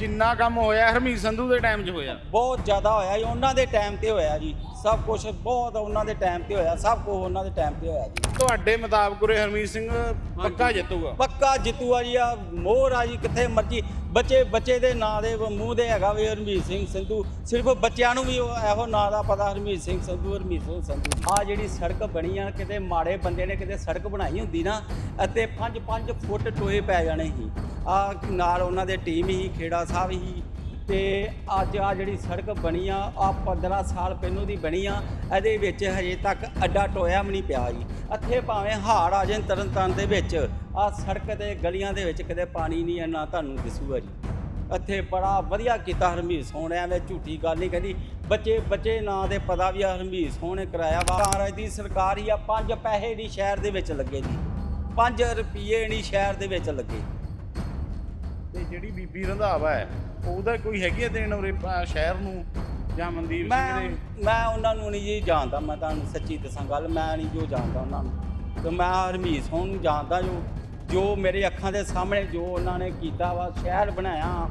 ਜਿੰਨਾ ਕੰਮ ਹੋਇਆ ਹਰਮੀਤ ਸੰਧੂ ਦੇ ਟਾਈਮ 'ਚ ਹੋਇਆ। ਬਹੁਤ ਜ਼ਿਆਦਾ ਹੋਇਆ ਜੀ ਉਹਨਾਂ ਦੇ ਟਾਈਮ ਤੇ ਹੋਇਆ ਜੀ। ਸਭ ਕੁਝ ਬਹੁਤ ਉਹਨਾਂ ਦੇ ਟਾਈਮ ਤੇ ਹੋਇਆ ਸਭ ਕੁਝ ਉਹਨਾਂ ਦੇ ਟਾਈਮ ਤੇ ਹੋਇਆ ਜੀ। ਤੁਹਾਡੇ ਮੁਤਾਬਕ ਉਰੇ ਹਰਮੀਤ ਸਿੰਘ ਪੱਕਾ ਜਿੱਤੂਗਾ? ਪੱਕਾ ਜਿੱਤੂ ਆ ਜੀ ਆ ਮੋਹਰ ਆ ਜੀ ਕਿੱਥੇ ਮਰਜ਼ੀ ਬੱਚੇ ਬੱਚੇ ਦੇ ਨਾਂ ਦੇ ਮੂੰਹ ਦੇ ਹੈਗਾ ਵੀ ਹਰਮੀਤ ਸਿੰਘ ਸੰਧੂ। ਸਿਰਫ ਬੱਚਿਆਂ ਨੂੰ ਵੀ ਉਹ ਇਹੋ ਨਾਂ ਦਾ ਪਤਾ ਹਰਮੀਤ ਸਿੰਘ ਸੰਧੂ, ਹਰਮੀਤ ਸਿੰਘ ਸੰਧੂ। ਆ ਜਿਹੜੀ ਸੜਕ ਬਣੀ ਆ, ਕਿਤੇ ਮਾੜੇ ਬੰਦੇ ਨੇ ਕਿਤੇ ਸੜਕ ਬਣਾਈ ਹੁੰਦੀ ਨਾ, ਅਤੇ 5-5 ਫੁੱਟ ਟੋਏ ਪੈ ਜਾਣੇ ਸੀ। ਆ ਨਾਲ ਉਹਨਾਂ ਦੇ ਟੀਮ ਹੀ ਖੇੜਾ ਸਾਹਿਬ ਹੀ ਤੇ ਅੱਜ ਆ ਜਿਹੜੀ ਸੜਕ ਬਣੀ ਆ ਆ 15 ਸਾਲ ਪਹਿਲੋਂ ਦੀ ਬਣੀ ਆ, ਇਹਦੇ ਵਿੱਚ ਹਜੇ ਤੱਕ ਅੱਡਾ ਟੋਇਆ ਵੀ ਨਹੀਂ ਪਿਆ ਜੀ। ਇੱਥੇ ਭਾਵੇਂ ਹਾੜ ਆ ਜਾਣ ਤਰਨ ਤਾਰਨ ਦੇ ਵਿੱਚ ਆ ਸੜਕ ਤੇ ਗਲੀਆਂ ਦੇ ਵਿੱਚ ਕਿਤੇ ਪਾਣੀ ਨਹੀਂ ਆ ਨਾ ਤੁਹਾਨੂੰ ਦਿਸੂਗਾ ਜੀ। ਇੱਥੇ ਬੜਾ ਵਧੀਆ ਕੀਤਾ ਹਰਮੀਤ ਸੋਹਣਿਆਂ ਵਿੱਚ ਝੂਠੀ ਗੱਲ ਨਹੀਂ ਕਹਿੰਦੀ। ਬੱਚੇ ਬੱਚੇ ਨਾਂ ਦੇ ਪਤਾ ਵੀ ਆ, ਹਰਮੀਤ ਸੋਹਣੇ ਕਰਾਇਆ ਵਾ। ਕਾਂਗਰਸ ਦੀ ਸਰਕਾਰ ਹੀ ਆ 5 ਪੈਸੇ ਨਹੀਂ ਸ਼ਹਿਰ ਦੇ ਵਿੱਚ ਲੱਗੇ ਜੀ। 5 ਰੁਪਏ ਨਹੀਂ ਸ਼ਹਿਰ ਦੇ ਵਿੱਚ ਲੱਗੇ। ਜਿਹੜੀ ਬੀਬੀ ਰੰਧਾਵਾ ਹੈ ਉਹਦਾ ਕੋਈ ਹੈਗੀ ਹੈ ਦੇਣ ਉਰੇ ਅਹ ਸ਼ਹਿਰ ਨੂੰ? ਜਾਂ ਮਨਦੀਪ ਮੈਂ ਸਿੰਘ ਦੇ? ਮੈਂ ਉਹਨਾਂ ਨੂੰ ਨਹੀਂ ਜੀ ਜਾਣਦਾ ਮੈਂ ਤੁਹਾਨੂੰ ਸੱਚੀ ਦੱਸਾਂ ਗੱਲ ਮੈਂ ਨਹੀਂ ਜੋ ਜਾਣਦਾ ਉਹਨਾਂ ਨੂੰ। ਤੇ ਮੈਂ ਹਰਮੀਤ ਸਿੰਘ ਨੂੰ ਜਾਣਦਾ ਜੋ ਜੋ ਮੇਰੇ ਅੱਖਾਂ ਦੇ ਸਾਹਮਣੇ ਜੋ ਉਹਨਾਂ ਨੇ ਕੀਤਾ ਵਾ ਸ਼ਹਿਰ ਬਣਾਇਆ।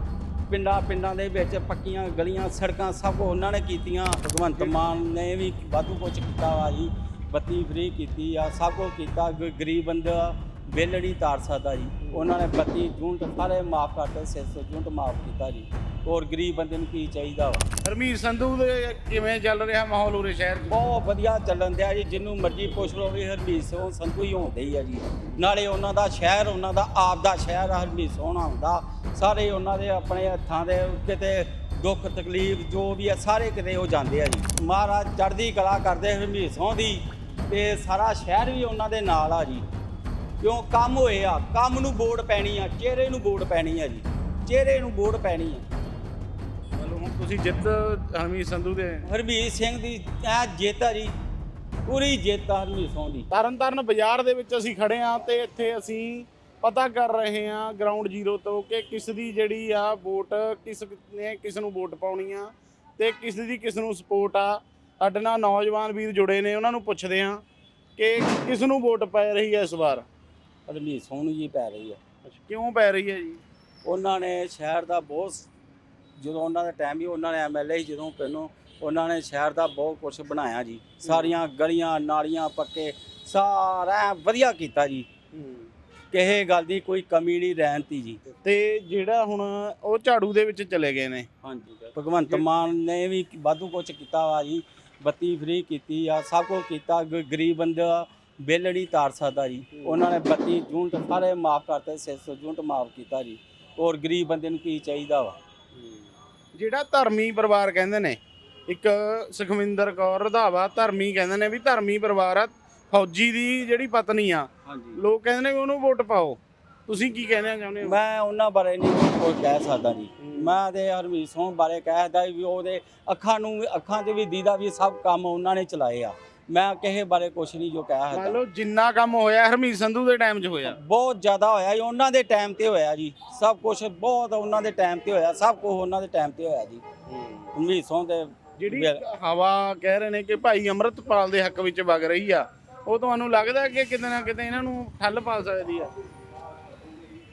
ਪਿੰਡਾਂ ਪਿੰਡਾਂ ਦੇ ਵਿੱਚ ਪੱਕੀਆਂ ਗਲੀਆਂ ਸੜਕਾਂ ਸਭ ਉਹਨਾਂ ਨੇ ਕੀਤੀਆਂ। ਭਗਵੰਤ ਮਾਨ ਨੇ ਵੀ ਵਾਧੂ ਕੁਛ ਕੀਤਾ ਵਾ ਜੀ ਬੱਤੀ ਫ੍ਰੀ ਕੀਤੀ ਆ ਸਭ ਕੁਛ ਕੀਤਾ ਗ- ਗਰੀਬ ਬੰਦਾ ਬਿੱਲ ਨਹੀਂ ਤਾਰ ਸਕਦਾ ਜੀ। ਉਹਨਾਂ ਨੇ ਬੱਤੀ ਯੂਨਿਟ ਸਾਰੇ ਮਾਫ ਕਰਤੇ 600 ਯੂਨਿਟ ਮਾਫ ਕੀਤਾ ਜੀ। ਹੋਰ ਗਰੀਬ ਬੰਦੇ ਨੂੰ ਕੀ ਚਾਹੀਦਾ ਵਾ? ਹਰਮੀਤ ਸੰਧੂ ਦੇ ਕਿਵੇਂ ਚੱਲ ਰਿਹਾ ਮਾਹੌਲ ਉਰੇ ਸ਼ਹਿਰ 'ਚ? ਬਹੁਤ ਵਧੀਆ ਚੱਲਣ ਦਿਆ ਜੀ ਜਿੰਨੂੰ ਮਰਜ਼ੀ ਪੁੱਛ ਲਓ ਵੀ ਹਰਮੀਤ ਸਿੰਘ ਸੰਧੂ ਹੀ ਹੁੰਦੇ ਹੀ ਆ ਜੀ। ਨਾਲੇ ਉਹਨਾਂ ਦਾ ਸ਼ਹਿਰ ਉਹਨਾਂ ਦਾ ਆਪ ਦਾ ਸ਼ਹਿਰ ਆ ਹਰਮੀਤ ਸੋਹਣਾ ਹੁੰਦਾ। ਸਾਰੇ ਉਹਨਾਂ ਦੇ ਆਪਣੇ ਹੱਥਾਂ ਦੇ ਉੱਤੇ ਤੇ ਦੁੱਖ ਤਕਲੀਫ ਜੋ ਵੀ ਆ ਸਾਰੇ ਕਿਤੇ ਉਹ ਜਾਂਦੇ ਆ ਜੀ। ਮਹਾਰਾਜ ਚੜ੍ਹਦੀ ਕਲਾ ਕਰਦੇ ਹਰਮੀਤ ਸਿੰਘ ਦੀ ਤੇ ਸਾਰਾ ਸ਼ਹਿਰ ਵੀ ਉਹਨਾਂ ਦੇ ਨਾਲ ਆ ਜੀ। ਕਿਉਂ? ਕੰਮ ਹੋਏ ਆ। ਕੰਮ ਨੂੰ ਵੋਟ ਪੈਣੀ ਆ। ਚਿਹਰੇ ਨੂੰ ਵੋਟ ਪੈਣੀ ਆ ਜੀ। ਚਿਹਰੇ ਨੂੰ ਵੋਟ ਪੈਣੀ ਆ। ਮਤਲਬ ਹੁਣ ਤੁਸੀਂ ਜਿੱਤ ਹਰਮੀਤ ਸੰਧੂ ਦੇ। ਹਰਮੀਤ ਸਿੰਘ ਦੀ ਐ ਜਿੱਤ ਆ ਜੀ। ਪੂਰੀ ਜਿੱਤ ਆ ਹਰਮੀਤ ਸਿੰਘ ਦੀ। ਤਰਨਤਾਰਨ ਬਾਜ਼ਾਰ ਦੇ ਵਿੱਚ ਅਸੀਂ ਖੜੇ ਆ ਤੇ ਇੱਥੇ ਅਸੀਂ ਪਤਾ ਕਰ ਰਹੇ ਆ ਗਰਾਊਂਡ ਜ਼ੀਰੋ ਤੋਂ ਕਿ ਕਿਸ ਦੀ ਜਿਹੜੀ ਆ ਵੋਟ ਕਿਸ ਨੇ ਕਿਸ ਨੂੰ ਵੋਟ ਪਾਉਣੀ ਆ ਤੇ ਕਿਸ ਦੀ ਕਿਸ ਨੂੰ ਸਪੋਰਟ ਆ। ਸਾਡੇ ਨਾਲ ਨੌਜਵਾਨ ਵੀਰ ਜੁੜੇ ਨੇ ਉਹਨਾਂ ਨੂੰ ਪੁੱਛਦੇ ਆ ਕਿ ਕਿਸ ਨੂੰ ਵੋਟ ਪੈ ਰਹੀ ਹੈ ਇਸ ਵਾਰ? ਹਰਮੀਤ ਸਿੰਘ ਨੂੰ ਜੀ ਪੈ ਰਹੀ ਆ ਕਿਉਂ ਪੈ ਰਹੀ ਹੈ ਜੀ? ਉਹਨਾਂ ਨੇ ਸ਼ਹਿਰ ਦਾ ਬਹੁਤ ਜਦੋਂ ਉਹਨਾਂ ਦਾ ਟਾਈਮ ਹੀ ਉਹਨਾਂ ਨੇ ਐਮਐਲਏ ਜਦੋਂ ਪਹਿਲੋਂ ਉਹਨਾਂ ਨੇ ਸ਼ਹਿਰ ਦਾ ਬਹੁਤ ਕੁਝ ਬਣਾਇਆ ਜੀ। ਸਾਰੀਆਂ ਗਲੀਆਂ ਨਾਲੀਆਂ ਪੱਕੇ ਸਾਰਾ ਵਧੀਆ ਕੀਤਾ ਜੀ। ਕਿਸੇ ਗੱਲ ਦੀ ਕੋਈ ਕਮੀ ਨਹੀਂ ਰਹਿਣਤੀ ਜੀ। ਤੇ ਜਿਹੜਾ ਹੁਣ ਉਹ ਝਾੜੂ ਦੇ ਵਿੱਚ ਚਲੇ ਗਏ ਨੇ। ਹਾਂਜੀ ਭਗਵੰਤ ਮਾਨ ਨੇ ਵੀ ਵਾਧੂ ਕੁਝ ਕੀਤਾ ਵਾ ਜੀ। ਬੱਤੀ ਫ੍ਰੀ ਕੀਤੀ ਆ ਸਭ ਕੁਝ ਕੀਤਾ। ਗਰੀਬ ਬੰਦਾ ਬਿੱਲ ਨਹੀਂ ਤਾਰ ਸਕਦਾ ਜੀ। ਉਹਨਾਂ ਨੇ ਬੱਤੀ ਯੂਨਿਟ ਸਾਰੇ ਮਾਫ ਕਰਤੇ 600 ਯੂਨਿਟ ਮਾਫ ਕੀਤਾ ਜੀ। ਹੋਰ ਗਰੀਬ ਬੰਦੇ ਨੂੰ ਕੀ ਚਾਹੀਦਾ ਵਾ? ਜਿਹੜਾ ਧਰਮੀ ਪਰਿਵਾਰ ਕਹਿੰਦੇ ਨੇ ਇੱਕ ਸੁਖਵਿੰਦਰ ਕੌਰ ਰਧਾਵਾ ਧਰਮੀ ਕਹਿੰਦੇ ਨੇ ਵੀ ਧਰਮੀ ਪਰਿਵਾਰ ਆ ਫੌਜੀ ਦੀ ਜਿਹੜੀ ਪਤਨੀ ਆ ਲੋਕ ਕਹਿੰਦੇ ਨੇ ਉਹਨੂੰ ਵੋਟ ਪਾਓ। ਤੁਸੀਂ ਕੀ ਕਹਿਣਾ ਚਾਹੁੰਦੇ ਹੋ? ਮੈਂ ਉਹਨਾਂ ਬਾਰੇ ਨਹੀਂ ਕੋਈ ਕਹਿ ਸਕਦਾ ਜੀ। ਮੈਂ ਤੇ ਹਰਮੀਤ ਸਿੰਘ ਬਾਰੇ ਕਹਿਦਾ ਵੀ ਉਹਦੇ ਅੱਖਾਂ ਨੂੰ ਅੱਖਾਂ 'ਚ ਵੀ ਦੀਦਾ ਵੀ ਸਭ ਕੰਮ ਉਹਨਾਂ ਨੇ ਚਲਾਏ ਆ। ਮੈਂ ਕਿਸੇ ਬਾਰੇ ਕੁਝ ਨਹੀਂ ਜੋ ਕਹਿ ਮੰਨ ਸਕਦਾ ਲਓ ਜਿੰਨਾ ਕੰਮ ਹੋਇਆ ਹਰਮੀਤ ਸੰਧੂ ਦੇ ਟਾਈਮ 'ਚ ਹੋਇਆ। ਬਹੁਤ ਜ਼ਿਆਦਾ ਹੋਇਆ ਜੀ ਉਹਨਾਂ ਦੇ ਟਾਈਮ ਤੇ ਹੋਇਆ ਜੀ। ਸਭ ਕੁਝ ਬਹੁਤ ਉਹਨਾਂ ਦੇ ਟਾਈਮ ਤੇ ਹੋਇਆ ਸਭ ਕੁਝ ਉਹਨਾਂ ਦੇ ਟਾਈਮ ਤੇ ਹੋਇਆ ਜੀ। ਹਰਮੀਤ ਸਿੰਘ ਦੇ ਜਿਹੜੀ ਹਵਾ ਕਹਿ ਰਹੇ ਨੇ ਕਿ ਭਾਈ ਅੰਮ੍ਰਿਤਪਾਲ ਦੇ ਹੱਕ ਵਿੱਚ ਵਗ ਰਹੀ ਆ ਉਹ ਤੁਹਾਨੂੰ ਲੱਗਦਾ ਕਿ ਕਿਤੇ ਨਾ ਕਿਤੇ ਇਹਨਾਂ ਨੂੰ ਠੱਲ ਪਾ ਸਕਦੀ ਆ?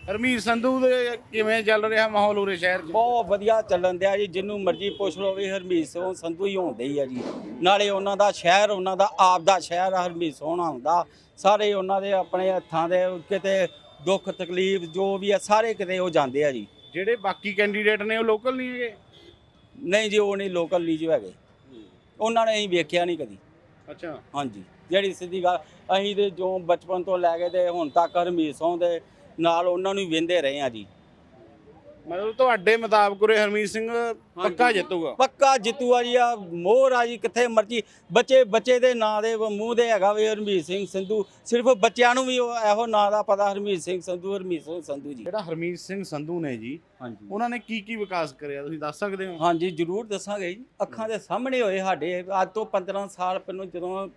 ਹਰਮੀਤ ਸੰਧੂ ਦੇ ਕਿਵੇਂ ਚੱਲ ਰਿਹਾ ਮਾਹੌਲ ਉਰੇ ਸ਼ਹਿਰ 'ਚ? ਬਹੁਤ ਵਧੀਆ ਚੱਲਣ ਦਿਆ ਜੀ ਜਿੰਨੂੰ ਮਰਜ਼ੀ ਪੁੱਛ ਲਓ ਵੀ ਹਰਮੀਤ ਸਿੰਘ ਸੰਧੂ ਹੀ ਹੁੰਦੇ ਹੀ ਆ ਜੀ। ਨਾਲੇ ਉਹਨਾਂ ਦਾ ਸ਼ਹਿਰ ਉਹਨਾਂ ਦਾ ਆਪ ਦਾ ਸ਼ਹਿਰ ਆ ਹਰਮੀਤ ਸੋਹਣਾ ਹੁੰਦਾ ਸਾਰੇ ਉਹਨਾਂ ਦੇ ਆਪਣੇ ਹੱਥਾਂ ਦੇ ਕਿਤੇ ਦੁੱਖ ਤਕਲੀਫ ਜੋ ਵੀ ਆ ਸਾਰੇ ਕਿਤੇ ਉਹ ਜਾਂਦੇ ਆ ਜੀ। ਜਿਹੜੇ ਬਾਕੀ ਕੈਂਡੀਡੇਟ ਨੇ ਉਹ ਲੋਕਲ ਨਹੀਂ ਹੈਗੇ? ਨਹੀਂ ਜੀ ਉਹ ਨਹੀਂ ਲੋਕਲ ਨਹੀਂ ਜੋ ਹੈਗੇ। ਉਹਨਾਂ ਨੇ ਅਸੀਂ ਵੇਖਿਆ ਨਹੀਂ ਕਦੀ। ਅੱਛਾ। ਹਾਂਜੀ। ਜਿਹੜੀ ਸਿੱਧੀ ਗੱਲ ਅਸੀਂ ਤੇ ਜੋ ਬਚਪਨ ਤੋਂ ਲੈ ਕੇ ਤੇ ਹੁਣ ਤੱਕ ਹਰਮੀਤ ਸਿੰਘ ਦੇ ਨਾਲ ਉਹਨਾਂ ਨੂੰ ਵਿੰਦੇ ਰਹੇ ਆ ਜੀ। ਮਤਲਬ ਤੁਹਾਡੇ ਮੁਤਾਬਕ ਉਰੇ ਹਰਮੀਤ ਸਿੰਘ ਪੱਕਾ ਜਿੱਤੂਗਾ? ਪੱਕਾ ਜਿੱਤੂ ਆ ਜੀ ਆ ਮੋਹਰ ਆ ਜੀ ਕਿੱਥੇ ਮਰਜ਼ੀ। ਬੱਚੇ ਬੱਚੇ ਦੇ ਨਾਂ ਦੇ ਮੂੰਹ ਦੇ ਹੈਗਾ ਵੀ ਹਰਮੀਤ ਸਿੰਘ ਸੰਧੂ। ਸਿਰਫ ਬੱਚਿਆਂ ਨੂੰ ਵੀ ਉਹ ਇਹੋ ਨਾਂ ਦਾ ਪਤਾ ਹਰਮੀਤ ਸਿੰਘ ਸੰਧੂ ਹਰਮੀਤ ਸਿੰਘ ਸੰਧੂ ਜੀ। ਜਿਹੜਾ ਹਰਮੀਤ ਸਿੰਘ ਸੰਧੂ ਨੇ ਜੀ ਹਾਂਜੀ। ਉਹਨਾਂ ਨੇ ਕੀ ਕੀ ਵਿਕਾਸ ਕਰਿਆ ਤੁਸੀਂ ਦੱਸ ਸਕਦੇ ਹੋ? ਹਾਂਜੀ ਜ਼ਰੂਰ ਦੱਸਾਂਗੇ ਜੀ। ਅੱਖਾਂ ਦੇ ਸਾਹਮਣੇ ਹੋਏ ਸਾਡੇ। ਅੱਜ ਤੋਂ 15 ਸਾਲ ਪਹਿਲਾਂ ਜਦੋਂ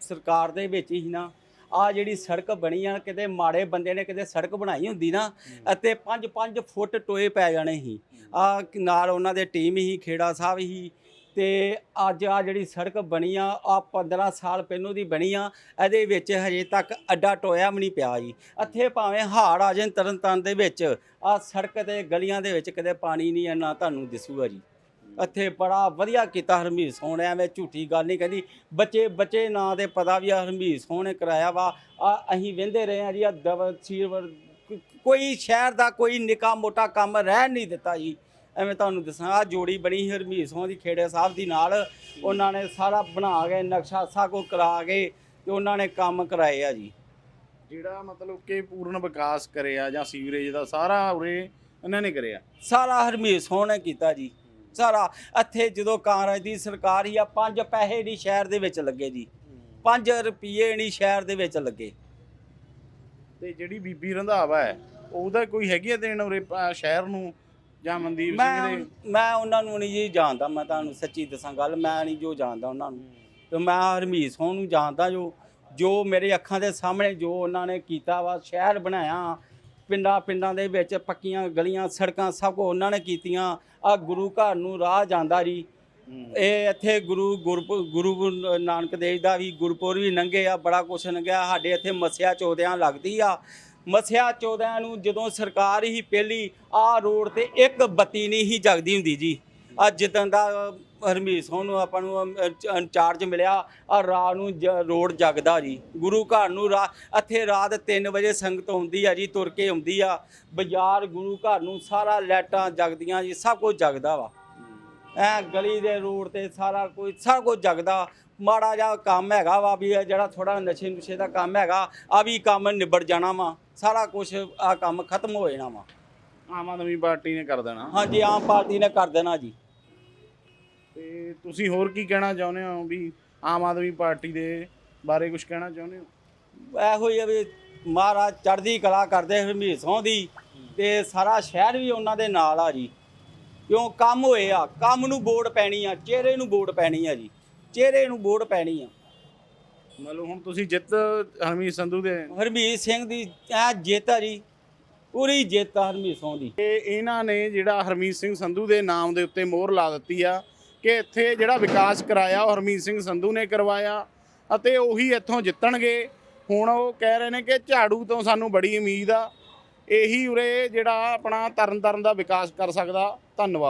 ਸਰਕਾਰ ਦੇ ਵਿੱਚ ਹੀ ਨਾ ਆ ਜਿਹੜੀ ਸੜਕ ਬਣੀ ਆ ਕਿਤੇ ਮਾੜੇ ਬੰਦੇ ਨੇ ਕਿਤੇ ਸੜਕ ਬਣਾਈ ਹੁੰਦੀ ਨਾ ਅਤੇ 5-5 ਫੁੱਟ ਟੋਏ ਪੈ ਜਾਣੇ ਸੀ। ਆ ਨਾਲ ਉਹਨਾਂ ਦੇ ਟੀਮ ਹੀ ਖੇੜਾ ਸਾਹਿਬ ਹੀ ਤੇ ਅੱਜ ਆ ਜਿਹੜੀ ਸੜਕ ਬਣੀ ਆ ਆ 15 ਸਾਲ ਪਹਿਲੋਂ ਦੀ ਬਣੀ ਆ ਇਹਦੇ ਵਿੱਚ ਹਜੇ ਤੱਕ ਅੱਡਾ ਟੋਇਆ ਵੀ ਨਹੀਂ ਪਿਆ ਜੀ। ਇੱਥੇ ਭਾਵੇਂ ਹਾੜ ਆ ਜਾਣ ਤਰਨ ਤਾਰਨ ਦੇ ਵਿੱਚ ਆ ਸੜਕ ਤੇ ਗਲੀਆਂ ਦੇ ਵਿੱਚ ਕਦੇ ਪਾਣੀ ਨਹੀਂ ਇੰਨਾ ਤੁਹਾਨੂੰ ਦਿਸੂਗਾ ਜੀ। ਇੱਥੇ ਬੜਾ ਵਧੀਆ ਕੀਤਾ ਹਰਮੀਤ ਸੋਹਣ ਐਵੇਂ ਝੂਠੀ ਗੱਲ ਨਹੀਂ ਕਹਿੰਦੀ। ਬੱਚੇ ਬੱਚੇ ਨਾਂ ਦੇ ਪਤਾ ਵੀ ਆ ਹਰਮੀਤ ਸੋਹਣ ਕਰਾਇਆ ਵਾ। ਆ ਅਸੀਂ ਵਹਿੰਦੇ ਰਹੇ ਆ ਜੀ ਆ ਦਵ ਸੀਵਰ ਕੋਈ ਸ਼ਹਿਰ ਦਾ ਕੋਈ ਨਿੱਕਾ ਮੋਟਾ ਕੰਮ ਰਹਿ ਨਹੀਂ ਦਿੱਤਾ ਜੀ। ਐਵੇਂ ਤੁਹਾਨੂੰ ਦੱਸਾਂ ਆ ਜੋੜੀ ਬਣੀ ਹਰਮੀਤ ਸੋਹਣ ਦੀ ਖੇੜੇ ਸਾਹਿਬ ਦੀ ਨਾਲ। ਉਹਨਾਂ ਨੇ ਸਾਰਾ ਬਣਾ ਕੇ ਨਕਸ਼ਾ ਸਾ ਕੋ ਕਰਾ ਕੇ ਤੇ ਉਹਨਾਂ ਨੇ ਕੰਮ ਕਰਾਏ ਆ ਜੀ। ਜਿਹੜਾ ਮਤਲਬ ਕਿ ਪੂਰਨ ਵਿਕਾਸ ਕਰਿਆ ਜਾਂ ਸੀਵਰੇਜ ਦਾ ਸਾਰਾ ਉਰੇ ਇਹਨਾਂ ਨੇ ਕਰਿਆ? ਸਾਰਾ ਹਰਮੀਤ ਸੋਹਣ ਨੇ ਕੀਤਾ ਜੀ। ਸਾਰਾ। ਇੱਥੇ ਜਦੋਂ ਕਾਂਗਰਸ ਦੀ ਸਰਕਾਰ ਹੀ ਆ ਪੰਜ ਪੈਸੇ ਨਹੀਂ ਸ਼ਹਿਰ ਦੇ ਵਿੱਚ ਲੱਗੇ ਜੀ। 5 ਰੁਪਏ ਨਹੀਂ ਸ਼ਹਿਰ ਦੇ ਵਿੱਚ ਲੱਗੇ। ਤੇ ਜਿਹੜੀ ਬੀਬੀ ਰੰਧਾਵਾ ਹੈ ਉਹਦਾ ਕੋਈ ਹੈਗੀ ਆ ਦੇਣ ਉਰੇ ਸ਼ਹਿਰ ਨੂੰ ਜਾਂ ਮਨਦੀਪ ਸਿੰਘ ਮੈਂ ਦੇ? ਮੈਂ ਉਹਨਾਂ ਨੂੰ ਨਹੀਂ ਜੀ ਜਾਣਦਾ ਮੈਂ ਤੁਹਾਨੂੰ ਸੱਚੀ ਦੱਸਾਂ ਗੱਲ ਮੈਂ ਨਹੀਂ ਜੋ ਜਾਣਦਾ ਉਹਨਾਂ ਨੂੰ। ਤੇ ਮੈਂ ਹਰਮੀਤ ਸੋਹਣ ਨੂੰ ਜਾਣਦਾ ਜੋ ਜੋ ਮੇਰੇ ਅੱਖਾਂ ਦੇ ਸਾਹਮਣੇ ਜੋ ਉਹਨਾਂ ਨੇ ਕੀਤਾ ਵਾ ਸ਼ਹਿਰ ਬਣਾਇਆ ਪਿੰਡਾਂ ਪਿੰਡਾਂ ਦੇ ਵਿੱਚ ਪੱਕੀਆਂ ਗਲੀਆਂ ਸੜਕਾਂ ਸਭ ਕੁਛ ਉਹਨਾਂ ਨੇ ਕੀਤੀਆਂ। ਆ ਗੁਰੂ ਘਰ ਨੂੰ ਰਾਹ ਜਾਂਦਾ ਜੀ। ਇਹ ਇੱਥੇ ਗੁਰੂ ਗੁਰੂ ਨਾਨਕ ਦੇਵ ਦਾ ਵੀ ਗੁਰਪੁਰ ਵੀ ਲੰਘੇ ਆ ਬੜਾ ਕੁਛ ਲੰਘਿਆ। ਸਾਡੇ ਇੱਥੇ ਮੱਸਿਆ ਚੌਦਿਆਂ ਲੱਗਦੀ ਆ। ਮੱਸਿਆ ਚੌਦਿਆਂ ਨੂੰ ਜਦੋਂ ਸਰਕਾਰ ਹੀ ਪਹਿਲੀ ਆ ਰੋਡ ਤੇ ਇੱਕ ਬੱਤੀ ਨਹੀਂ ਹੀ ਜਗਦੀ ਹੁੰਦੀ ਜੀ। ਅੱਜ ਜਿੱਦਾਂ ਦਾ ਹਰਮੀਤ ਸਿੰਘ ਨੂੰ ਆਪਾਂ ਨੂੰ ਇੰਚਾਰਜ ਮਿਲਿਆ ਆ ਰਾਤ ਨੂੰ ਰੋਡ ਜਗਦਾ ਜੀ। ਗੁਰੂ ਘਰ ਨੂੰ ਇੱਥੇ ਰਾਤ 3 ਵਜੇ ਸੰਗਤ ਹੁੰਦੀ ਆ ਜੀ ਤੁਰ ਕੇ ਆਉਂਦੀ ਆ। ਬਾਜ਼ਾਰ ਗੁਰੂ ਘਰ ਨੂੰ ਸਾਰਾ ਲਾਈਟਾਂ ਜਗਦੀਆਂ ਜੀ ਸਭ ਕੁਝ ਜਗਦਾ ਵਾ। ਐ ਗਲੀ ਦੇ ਰੋਡ ਤੇ ਸਾਰਾ ਕੋਈ ਸਭ ਕੁਝ ਜਗਦਾ। ਮਾੜਾ ਜਿਹਾ ਕੰਮ ਹੈਗਾ ਵਾ ਵੀ ਜਿਹੜਾ ਥੋੜਾ ਨਸ਼ੇ ਨੁਸ਼ੇ ਦਾ ਕੰਮ ਹੈਗਾ ਆ ਵੀ ਕੰਮ ਨਿਬੜ ਜਾਣਾ ਵਾ। ਸਾਰਾ ਕੁਝ ਆ ਕੰਮ ਖਤਮ ਹੋ ਜਾਣਾ ਵਾ। ਆਮ ਆਦਮੀ ਪਾਰਟੀ ਨੇ ਕਰ ਦੇਣਾ। ਹਾਂਜੀ ਆਮ ਪਾਰਟੀ ਨੇ ਕਰ ਦੇਣਾ ਜੀ। ਤੇ ਤੁਸੀਂ ਹੋਰ ਕੀ ਕਹਿਣਾ ਚਾਹੁੰਦੇ ਹੋ ਵੀ ਆਮ ਆਦਮੀ ਪਾਰਟੀ ਦੇ ਬਾਰੇ ਕੁਝ ਕਹਿਣਾ ਚਾਹੁੰਦੇ ਹੋ? ਇਹੋ ਹੀ ਆ ਵੀ ਮਹਾਰਾਜ ਚੜ੍ਹਦੀ ਕਲਾ ਕਰਦੇ ਹਰਮੀਤ ਸਿੰਘ ਦੀ ਤੇ ਸਾਰਾ ਸ਼ਹਿਰ ਵੀ ਉਹਨਾਂ ਦੇ ਨਾਲ ਆ ਜੀ। ਕਿਉਂ ਕੰਮ ਹੋਏ ਆ ਕੰਮ ਨੂੰ ਵੋਟ ਪੈਣੀ ਆ ਚਿਹਰੇ ਨੂੰ ਵੋਟ ਪੈਣੀ ਆ ਜੀ ਚਿਹਰੇ ਨੂੰ ਵੋਟ ਪੈਣੀ ਆ। ਮਤਲਬ ਹੁਣ ਤੁਸੀਂ ਜਿੱਤ ਹਰਮੀਤ ਸੰਧੂ ਦੇ ਹਰਮੀਤ ਸਿੰਘ ਦੀ ਐ ਜਿੱਤ ਆ ਜੀ ਪੂਰੀ ਜਿੱਤ ਆ ਹਰਮੀਤ ਸਿੰਘ ਦੀ। ਤੇ ਇਹਨਾਂ ਨੇ ਜਿਹੜਾ ਹਰਮੀਤ ਸਿੰਘ ਸੰਧੂ ਦੇ ਨਾਮ ਦੇ ਉੱਤੇ ਮੋਹਰ ਲਾ ਦਿੱਤੀ ਆ ਕਿ ਇੱਥੇ ਜਿਹੜਾ ਵਿਕਾਸ ਕਰਾਇਆ ਉਹ ਹਰਮੀਤ ਸਿੰਘ ਸੰਧੂ ਨੇ ਕਰਵਾਇਆ ਅਤੇ ਉਹੀ ਇੱਥੋਂ ਜਿੱਤਣਗੇ। ਹੁਣ ਉਹ ਕਹਿ ਰਹੇ ਨੇ ਕਿ ਝਾੜੂ ਤੋਂ ਸਾਨੂੰ ਬੜੀ ਉਮੀਦ ਆ। ਇਹੀ ਉਰੇ ਜਿਹੜਾ ਆਪਣਾ ਤਰਨ ਤਾਰਨ ਦਾ ਵਿਕਾਸ ਕਰ ਸਕਦਾ। ਧੰਨਵਾਦ।